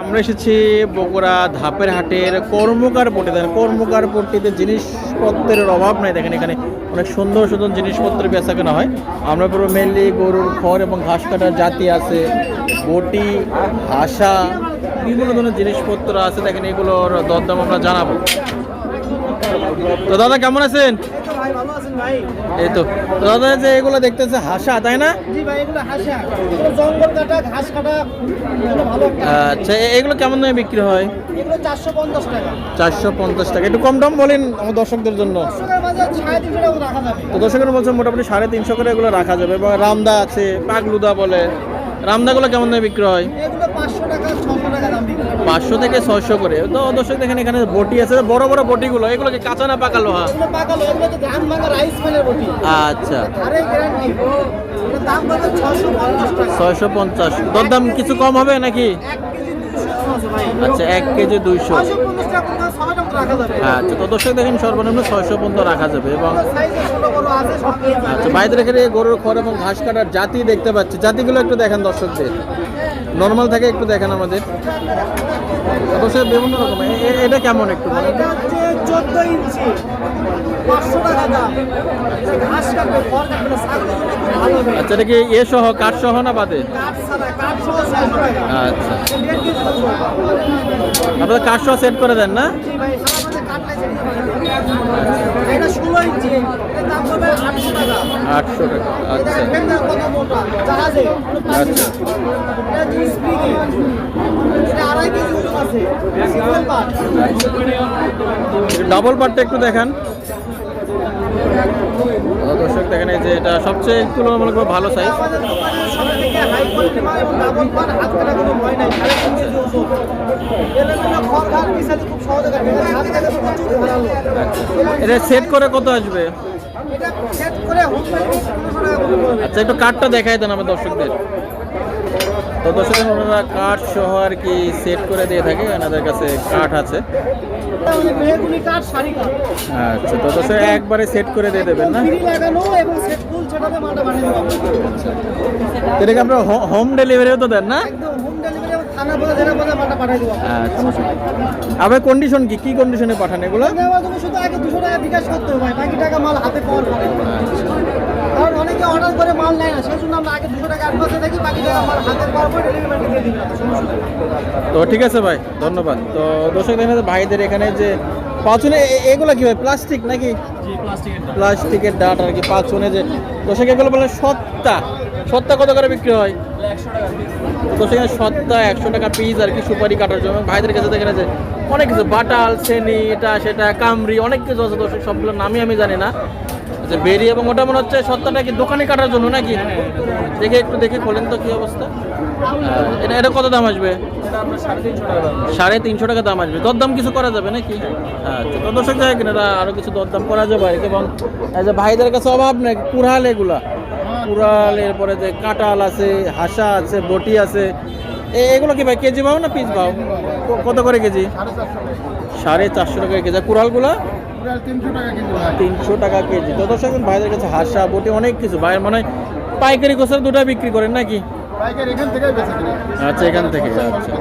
আমরা এসেছি বগুড়া ধাপের হাটের কর্মকার পট্টি দেখেন, কর্মকার পট্টিতে জিনিসপত্রের অভাব নাই। দেখেন, এখানে অনেক সুন্দর সুন্দর জিনিসপত্র বেচা কেনা হয়। আমরা পুরো মেনলি গরুর খড় এবং ঘাস কাটার জাতি আছে, বটি, হাসা, বিভিন্ন ধরনের জিনিসপত্র আছে। দেখেন, এগুলোর দরদাম আমরা জানাব। তো দাদা, কেমন আছেন? ভাই ভালো আছেন ভাই? এই তো। তো দাদা যে এগুলো দেখতেছে হাসা তাই না? জি ভাই এগুলো হাসা। জঙ্গল কাটা ঘাস কাটা ভালো আচ্ছা এগুলো কেমন দামে বিক্রি হয়? এগুলো চারশো পঞ্চাশ টাকা। একটু কম দাম বলেন আমার দর্শকদের জন্য। দর্শকের তো বলছে মোটামুটি সাড়ে তিনশো করে এগুলো রাখা যাবে। এবং রামদা আছে পাগলুদা বলে। রামদাগুলো কেমন দামে বিক্রি হয়? এগুলো পাঁচশো। থেকে ছয়শো করে। তো দর্শক দেখেন এখানে বটি আছে বড় বড় বটিগুলো এগুলো কি কাঁচা না পাকা লোহা আচ্ছা। ছয়শো পঞ্চাশ তোর দাম কিছু কম হবে নাকি? আচ্ছা এক কেজি দুইশো। আচ্ছা তো দর্শক দেখেন সর্বনিম্ন ছয়শো পর্যন্ত রাখা যাবে এবং। আচ্ছা বাইরে এখানে গরুর খড় এবং ঘাস কাটার জাতি দেখতে পাচ্ছি। জাতিগুলো একটু দেখেন দর্শকদের। নর্মাল থাকে একটু দেখেন আমাদের। অবশ্যই বিভিন্ন রকম। এটা কেমন একটু চোদ্দ ইঞ্চি। পাঁচশো টাকা দাম। ঘাস কাটবে খড় কাটবে না ছাগলের জন্য খুব ভালো আচ্ছা এটা কি এ সহ কাঠ সহ না বাদে? আচ্ছা। আপনাদের কাঠ সহ সেট করে দেন না? এটা ষোলো ইঞ্চি দাম আটশো টাকা। আটশো টাকা আচ্ছা। কত মোটা? জাহাজে। আচ্ছা। এটা দুই স্প্রিংয়ে এটা আড়াই কেজি ওজন আছে। ডাবল পার্টটা একটু দেখান। দর্শক দেখেন এই যে এটা সবচেয়ে তুলনামূলকভাবে ভালো সাইজ সব থেকে হাই কোয়ালিটি মাল এবং ডাবল পার হাত কোনো ভয় নাই সাড়ে তিন কেজি ওজন এলেমেন্ট খড় ঘাট মিশালি খুব সহজে কাটবে এটা সেট করে কত আসবে? আচ্ছা একটু কাঠটা দেখাই দেন আমার দর্শকদের। তো দর্শক ওনারা কাঠ সহ আর কি সেট করে দিয়ে থাকে ওনাদের কাছে কাঠ আছে। আচ্ছা তো দর্শক একবারে সেট করে দিয়ে দেবেন না? তো এটাকে আপনারা হোম ডেলিভারিও তো দেন না? আপনার কন্ডিশন কি? কি কন্ডিশনে পাঠান এগুলো? শুধু আগে দুশো টাকা বিকাশ করতে হবে বাকি টাকা মাল হাতে পাওয়ার পরে। কারণ অনেকে অর্ডার করে মাল নেয় না। সেই জন্য আমরা আগে দুশো টাকা অ্যাডভান্সে থাকি বাকি টাকা মাল হাতে পাওয়ার পরে ডেলিভারি দিয়ে দিই তো ঠিক আছে ভাই ধন্যবাদ। তো দর্শক দেখেন ভাইদের এখানে যে পাঁচনে এ- এগুলো কি ভাই প্লাস্টিক নাকি? প্লাস্টিকের ডাট আর কি পাঁচনে যে দর্শক এগুলো বলে সত্তা। সত্তা কত করে বিক্রি হয়? তো সেখানে সত্তা একশো টাকা পিস আর কি সুপারি কাটার জন্য। ভাইদের কাছে দেখেন যে অনেক কিছু বাটাল সেনি এটা সেটা কামরি অনেক কিছু আছে দর্শক সবগুলোর নামই আমি জানি না। যে বেরি এবং ওটা মনে হচ্ছে সত্তাটা কি দোকানে কাটার জন্য নাকি? দেখে একটু দেখে খোলেন তো কি অবস্থা। এটা এটা কত দাম আসবে? সাড়ে তিনশো টাকা দাম। আসবে। দরদাম কিছু করা যাবে নাকি? আচ্ছা তো দর্শক যাই কিনা আরও কিছু দরদাম করা যাবে এবং ভাইদের কাছে অভাব নেই কুড়াল এগুলা। কুড়াল এরপরে যে কাঁটাল আছে হাসা আছে বটি আছে। এগুলো কি ভাই কেজি পাও না পিস পাও কত করে কেজি? সাড়ে চারশো টাকা কেজি। কুড়ালগুলা? তিনশো টাকা কেজি। তো দর্শক ভাইদের কাছে হাসা বটি অনেক কিছু। ভাই মানে হয় পাইকারি কোষের দুটা বিক্রি করেন নাকি? এখান থেকে বেঁচে আচ্ছা এখান থেকে আচ্ছা।